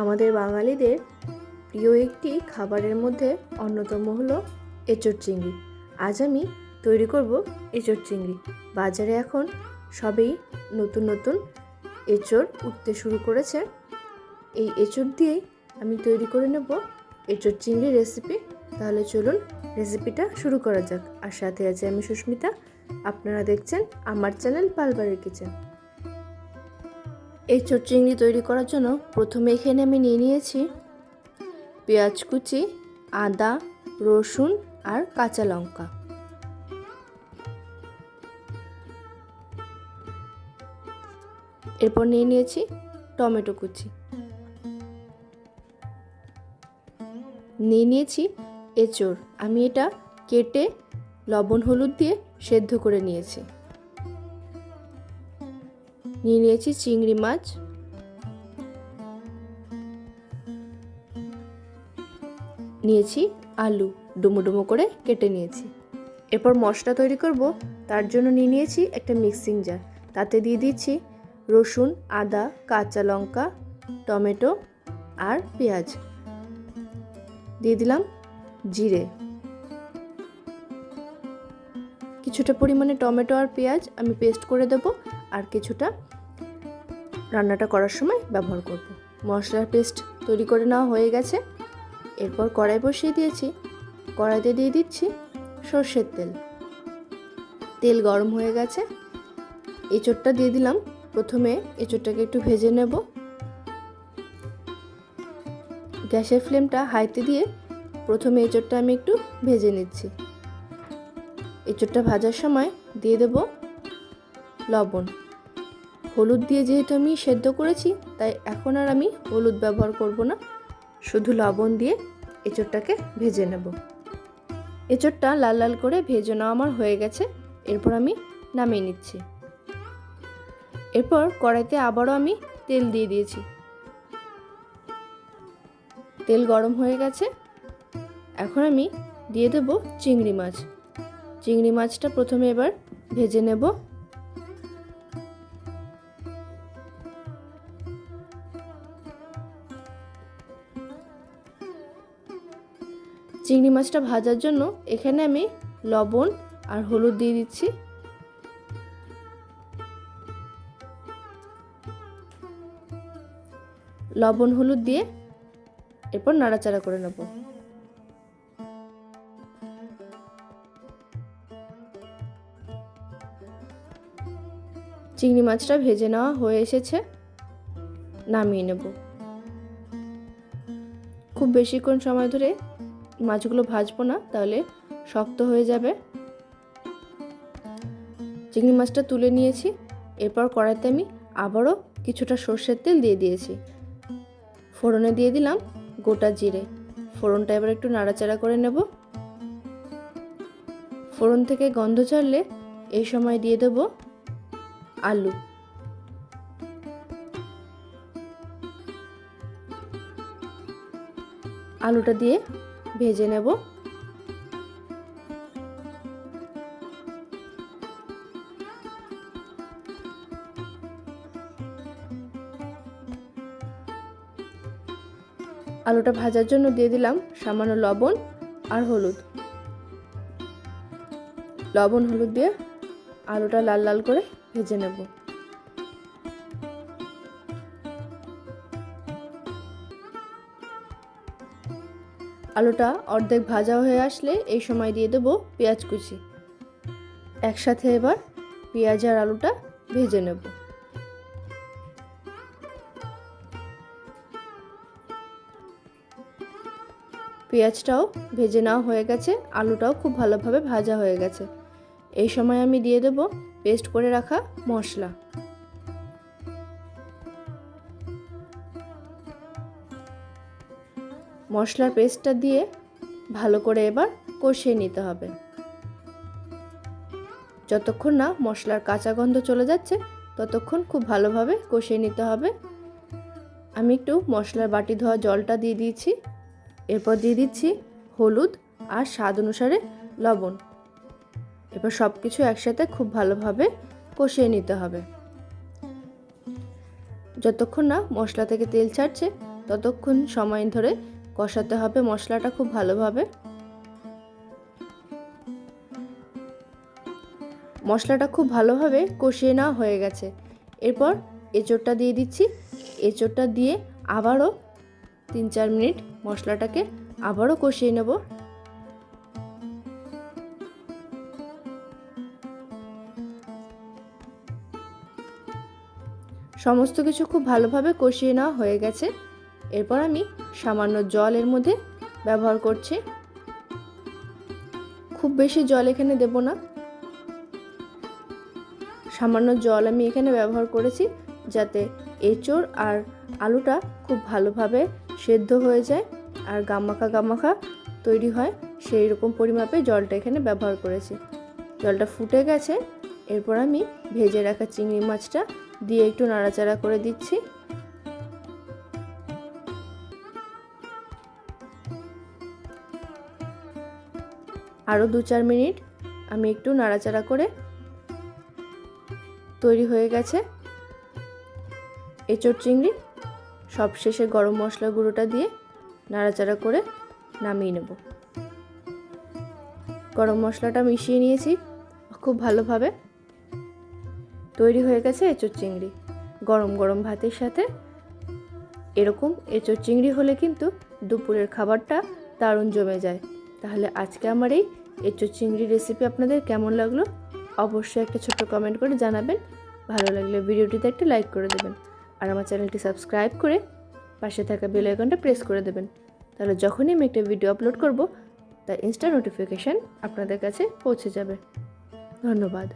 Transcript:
আমাদের বাঙালিদের প্রিয় একটি খাবারের মধ্যে অন্যতম হলো এঁচোড় চিংড়ি। আজ আমি তৈরি করব এঁচোড় চিংড়ি। বাজারে এখন সবেই নতুন নতুন এঁচোড় উঠতে শুরু করেছে। এই এঁচোড় দিয়েই আমি তৈরি করে নেব এঁচোড় চিংড়ি রেসিপি। তাহলে চলুন রেসিপিটা শুরু করা যাক। আর সাথে আছে আমি সুস্মিতা। আপনারা দেখছেন আমার চ্যানেল পালবারের কিচেন। এই চিংড়ি তৈরি করার জন্য প্রথমে এখানে আমি নিয়ে নিয়েছি পেঁয়াজ কুচি, আদা, রসুন আর কাঁচা লঙ্কা। এরপর নিয়ে নিয়েছি টমেটো কুচি। নিয়ে নিয়েছি এঁচড়। আমি এটা কেটে লবণ হলুদ দিয়ে সেদ্ধ করে নিয়েছি। নিয়ে নিয়েছি চিংড়ি মাছ। নিয়েছি আলু, ডুমো ডুমো করে কেটে নিয়েছি। এরপর মশলা তৈরি করব, তার জন্য নিয়ে নিয়েছি একটা মিক্সিং জার। তাতে দিয়ে দিচ্ছি রসুন, আদা, কাঁচা লঙ্কা, টমেটো আর পেঁয়াজ। দিয়ে দিলাম জিরে। কিছুটা পরিমাণে টমেটো আর পেঁয়াজ আমি পেস্ট করে দেব আর কিছুটা রান্নাটা করার সময় ব্যবহার করব। মশলার পেস্ট তৈরি করে নেওয়া হয়ে গেছে। এরপর কড়াই বসিয়ে দিয়েছি। কড়াইতে দিয়ে দিচ্ছি সর্ষের তেল। তেল গরম হয়ে গেছে। এঁচোড়টা দিয়ে দিলাম। প্রথমে এঁচোড়টাকে একটু ভেজে নেব। গ্যাসের ফ্লেমটা হাইতে দিয়ে প্রথমে এঁচোড়টা আমি একটু ভেজে নিচ্ছি। এঁচোড়টা ভাজার সময় দিয়ে দেব লবণ। হলুদ দিয়ে যেহেতু আমি সেদ্ধ করেছি, তাই এখন আর আমি হলুদ ব্যবহার করব না। শুধু লবণ দিয়ে এঁচোড়টাকে ভেজে নেব। এঁচোড়টা লাল লাল করে ভেজে নেওয়া আমার হয়ে গেছে। এরপর আমি নামিয়ে নিচ্ছি। এরপর কড়াইতে আবারও আমি তেল দিয়ে দিয়েছি। তেল গরম হয়ে গেছে। এখন আমি দিয়ে দেবো চিংড়ি মাছ। চিংড়ি মাছটা প্রথমে এবার ভেজে নেব। চিংড়ি মাছটা ভাজার জন্য এখানে আমি লবণ আর হলুদ দিয়ে দিচ্ছি। লবণ হলুদ দিয়ে এরপর নাড়াচাড়া করে নেব। চিংড়ি মাছটা ভেজে নেওয়া হয়ে এসেছে, নামিয়ে নেব। খুব বেশিক্ষণ সময় ধরে মাছগুলো ভাজবো না, তাহলে শক্ত হয়ে যাবে। চিংড়ি মাছটা তুলে নিয়েছি, এরপর কড়াইতে আমি আবারও কিছুটা সর্ষের তেল দিয়ে দিয়েছি। ফোড়নে দিয়ে দিলাম গোটা জিরে। ফোড়নটা এবার একটু নাড়াচাড়া করে নেব। ফোড়ন থেকে গন্ধ ছাড়লে এই সময় দিয়ে দেব আলু। আলুটা দিয়ে ভেজে নেব। আলুটা ভাজার জন্য দিয়ে দিলাম সামান্য লবণ আর হলুদ। লবণ হলুদ দিয়ে আলুটা লাল লাল করে ভেজে নেব। আলুটা অর্ধেক ভাজা হয়ে আসলে এই সময় দিয়ে দেবো পেঁয়াজ কুচি। একসাথে এবার পেঁয়াজ আর আলুটা ভেজে নেব। পেঁয়াজটাও ভেজে নেওয়া হয়ে গেছে, আলুটাও খুব ভালোভাবে ভাজা হয়ে গেছে। এই সময় আমি দিয়ে দেব পেস্ট করে রাখা মশলা। মশলার পেস্টটা দিয়ে ভালো করে এবার কষিয়ে নিতে হবে। যতক্ষণ না মশলার কাঁচা গন্ধ চলে যাচ্ছে, ততক্ষণ খুব ভালোভাবে কষিয়ে নিতে হবে। আমি একটু মশলার বাটি ধোয়া জলটা দিয়ে দিয়েছি। এরপর দিয়ে দিচ্ছি হলুদ আর স্বাদ অনুসারে লবণ। এবার সব কিছু একসাথে খুব ভালোভাবে কষিয়ে নিতে হবে। যতক্ষণ না মশলা থেকে তেল ছাড়ছে, ততক্ষণ সময় ধরে কষাতে হবে মশলাটা খুব ভালোভাবে। মশলাটা খুব ভালোভাবে কষিয়ে নেওয়া হয়ে গেছে। এরপর এঁচোড়টা দিয়ে দিচ্ছি। এঁচোড়টা দিয়ে আবারও তিন চার মিনিট মশলাটাকে আবারও কষিয়ে নেব। সমস্ত কিছু খুব ভালোভাবে কষিয়ে নেওয়া হয়ে গেছে। এরপর আমি সামান্য জল এর মধ্যে ব্যবহার করছি। খুব বেশি জল এখানে দেব না। সামান্য জল আমি এখানে ব্যবহার করেছি যাতে এঁচোড় আর আলুটা খুব ভালোভাবে সেদ্ধ হয়ে যায় আর গামাখা গামাখা তৈরি হয়, সেই রকম পরিমাপে জলটা এখানে ব্যবহার করেছি। জলটা ফুটে গেছে। এরপর আমি ভেজে রাখা চিংড়ি মাছটা দিয়ে একটু নাড়াচাড়া করে দিচ্ছি। আরও দু চার মিনিট আমি একটু নাড়াচাড়া করে তৈরি হয়ে গেছে। এঁচড় চিংড়ি, সবশেষে গরম মশলা গুঁড়োটা দিয়ে নাড়াচাড়া করে নামিয়ে নেব। গরম মশলাটা মিশিয়ে নিয়েছি, খুব ভালোভাবে। তৈরি হয়ে গেছে এঁচড় চিংড়ি। গরম গরম ভাতের সাথে এরকম এঁচড় চিংড়ি হলে কিন্তু দুপুরের খাবারটা দারুণ জমে যায়। তাহলে আজকে আমার এই এঁচড় চিংড়ি রেসিপি আপনাদের কেমন লাগল? অবশ্যই একটা ছোট্ট কমেন্ট করে জানাবেন। ভালো লাগলে ভিডিওটিতে একটা লাইক করে দেবেন। আর আমার চ্যানেলটি সাবস্ক্রাইব করে পাশে থাকা বেল আইকনটা প্রেস করে দেবেন। তাহলে যখনই আমি একটা ভিডিও আপলোড করব, তার ইনস্টা নোটিফিকেশান আপনাদের কাছে পৌঁছে যাবে। ধন্যবাদ।